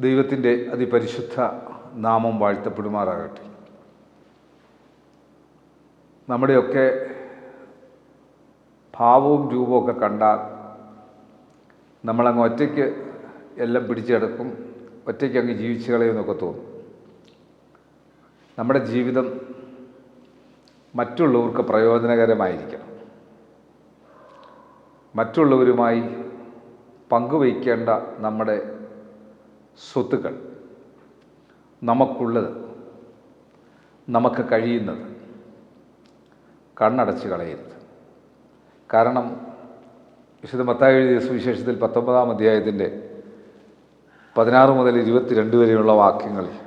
ദൈവത്തിന്റെ അതിപരിശുദ്ധ നാമം വാഴ്ത്തപ്പെടുമാറാകട്ടെ. നമ്മുടെയൊക്കെ ഭാവവും രൂപമൊക്കെ കണ്ടാൽ നമ്മളങ്ങ് ഒറ്റയ്ക്ക് എല്ലാം പിടിച്ചെടുക്കും ഒറ്റയ്ക്ക് അങ്ങ് ജീവിച്ചു കളയുമെന്നൊക്കെ തോന്നും. നമ്മുടെ ജീവിതം മറ്റുള്ളവർക്ക് പ്രയോജനകരമായിരിക്കണം. മറ്റുള്ളവരുമായി പങ്കുവയ്ക്കേണ്ട നമ്മുടെ സ്വത്തുക്കൾ. നമുക്കുള്ളത് നമുക്ക് കഴിയുന്നത്. കണ്ണടച്ച് കളയരുത്. കാരണം വിശുദ്ധ മത്തായി എഴുതിയ സുവിശേഷത്തിൽ പത്തൊമ്പതാം അധ്യായത്തിന്റെ പതിനാറ് മുതൽ ഇരുപത്തിരണ്ട് വരെയുള്ള വാക്യങ്ങളിൽ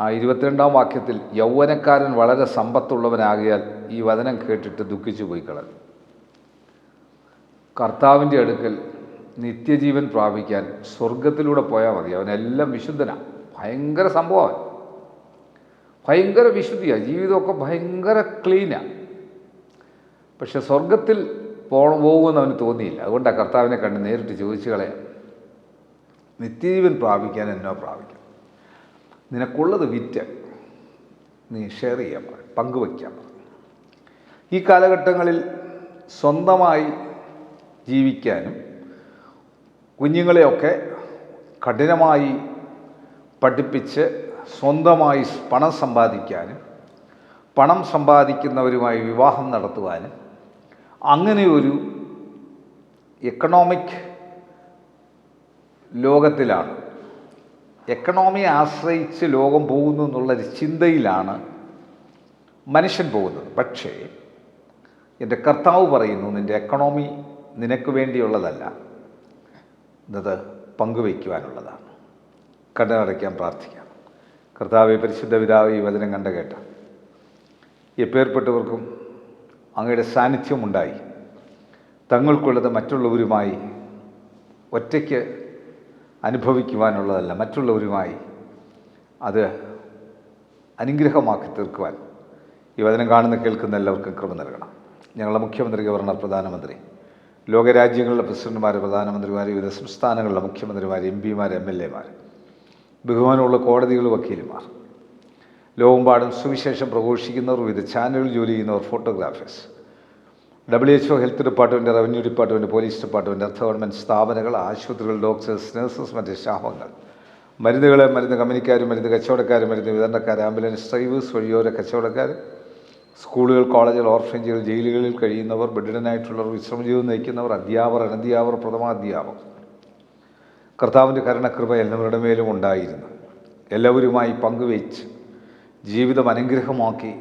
ആ ഇരുപത്തിരണ്ടാം വാക്യത്തിൽ യൗവനക്കാരൻ വളരെ സമ്പത്തുള്ളവനാകിയാൽ ഈ വചനം കേട്ടിട്ട് ദുഃഖിച്ചു പോയി കളഞ്ഞു. കർത്താവിന്റെ അടുക്കൽ നിത്യജീവൻ പ്രാപിക്കാൻ സ്വർഗത്തിലൂടെ പോയാൽ മതി. അവനെല്ലാം വിശുദ്ധനാണ് ഭയങ്കര സംഭവമാണ് ഭയങ്കര വിശുദ്ധിയാണ് ജീവിതമൊക്കെ ഭയങ്കര ക്ലീനാണ് പക്ഷെ സ്വർഗത്തിൽ പോ പോകുമെന്ന് അവന് തോന്നിയില്ല. അതുകൊണ്ടാണ് കർത്താവിനെ കണ്ട് നേരിട്ട് ചോദിച്ചു കളയാം. നിത്യജീവൻ പ്രാപിക്കാൻ എന്നോ പ്രാപിക്കാം. നിനക്കുള്ളത് വിറ്റ് നീ ഷെയർ ചെയ്യാൻ പറയും പങ്കുവയ്ക്കാൻ പറയും ഈ കാലഘട്ടങ്ങളിൽ സ്വന്തമായി ജീവിക്കാനും കുഞ്ഞുങ്ങളെയൊക്കെ കഠിനമായി പഠിപ്പിച്ച് സ്വന്തമായി പണം സമ്പാദിക്കാനും പണം സമ്പാദിക്കുന്നവരുമായി വിവാഹം നടത്തുവാനും അങ്ങനെ ഒരു എക്കണോമിക് ലോകത്തിലാണ്. എക്കണോമിയെ ആശ്രയിച്ച് ലോകം പോകുന്നു എന്നുള്ളൊരു ചിന്തയിലാണ് മനുഷ്യൻ പോകുന്നത്. പക്ഷേ എന്റെ കർത്താവ് പറയുന്നു നിന്റെ എക്കണോമി നിനക്ക് വേണ്ടിയുള്ളതല്ല. എന്നത് പങ്കുവയ്ക്കുവാനുള്ളതാണ്. കണ്ണടയ്ക്കാൻ പ്രാർത്ഥിക്കാം. കർത്താവെ പരിശുദ്ധ പിതാവ് ഈ വചനം കണ്ട കേട്ട. എപ്പേർപ്പെട്ടവർക്കും അങ്ങയുടെ സാന്നിധ്യമുണ്ടായി. തങ്ങൾക്കുള്ളത് മറ്റുള്ളവരുമായി ഒറ്റയ്ക്ക് അനുഭവിക്കുവാനുള്ളതല്ല മറ്റുള്ളവരുമായി അത് അനുഗ്രഹമാക്കി തീർക്കുവാൻ. ഈ വചനം കാണുന്ന കേൾക്കുന്ന എല്ലാവർക്കും കൃപ നൽകണം. ഞങ്ങളുടെ മുഖ്യമന്ത്രി ഗവർണർ പ്രധാനമന്ത്രി. ലോകരാജ്യങ്ങളിലെ പ്രസിഡന്റുമാർ പ്രധാനമന്ത്രിമാർ വിവിധ സംസ്ഥാനങ്ങളിലെ മുഖ്യമന്ത്രിമാർ എം പിമാർ എം എൽ എമാർ ബഹുമാനമുള്ള കോടതികൾ വക്കീലുമാർ ലോകമ്പാടും സുവിശേഷം പ്രഘോഷിക്കുന്നവർ വിവിധ ചാനലുകളിൽ ജോലി ചെയ്യുന്നവർ photographers W HO health department revenue department police department അർദ്ധ ഗവൺമെന്റ് സ്ഥാപനങ്ങൾ ആശുപത്രികൾ ഡോക്ടേഴ്സ് നഴ്സസ് മറ്റ് സ്റ്റാഫുകൾ മരുന്നുകൾ മരുന്ന് കമ്പനിക്കാർ മരുന്ന് കച്ചവടക്കാർ മരുന്ന് വിതരണക്കാർ ആംബുലൻസ് ഡ്രൈവേഴ്സ് വഴിയോര കച്ചവടക്കാർ സ്കൂളുകൾ കോളേജുകൾ ഓർഫനേജുകൾ ജയിലുകളിൽ കഴിയുന്നവർ ബെഡിഡനായിട്ടുള്ളവർ വിശ്രമജീവിതം നയിക്കുന്നവർ അധ്യാപകർ അനധ്യാപകർ പ്രഥമാധ്യാപകർ കർത്താവിന്റെ കരുണകൃപ എല്ലാവരുടെ മേലും ഉണ്ടായിരുന്നു. എല്ലാവരുമായി പങ്കുവെച്ച് ജീവിതം അനുഗ്രഹമാക്കി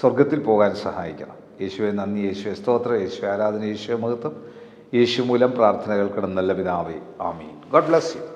സ്വർഗത്തിൽ പോകാൻ സഹായിക്കണം. യേശുവെ നന്ദി. യേശുവെ സ്തോത്രം. യേശു ആരാധന. യേശുവെ മഹത്വം. യേശു മൂലം പ്രാർത്ഥനകൾ കിടന്നല്ല നല്ല പിതാവേ. ആമീൻ. God bless you.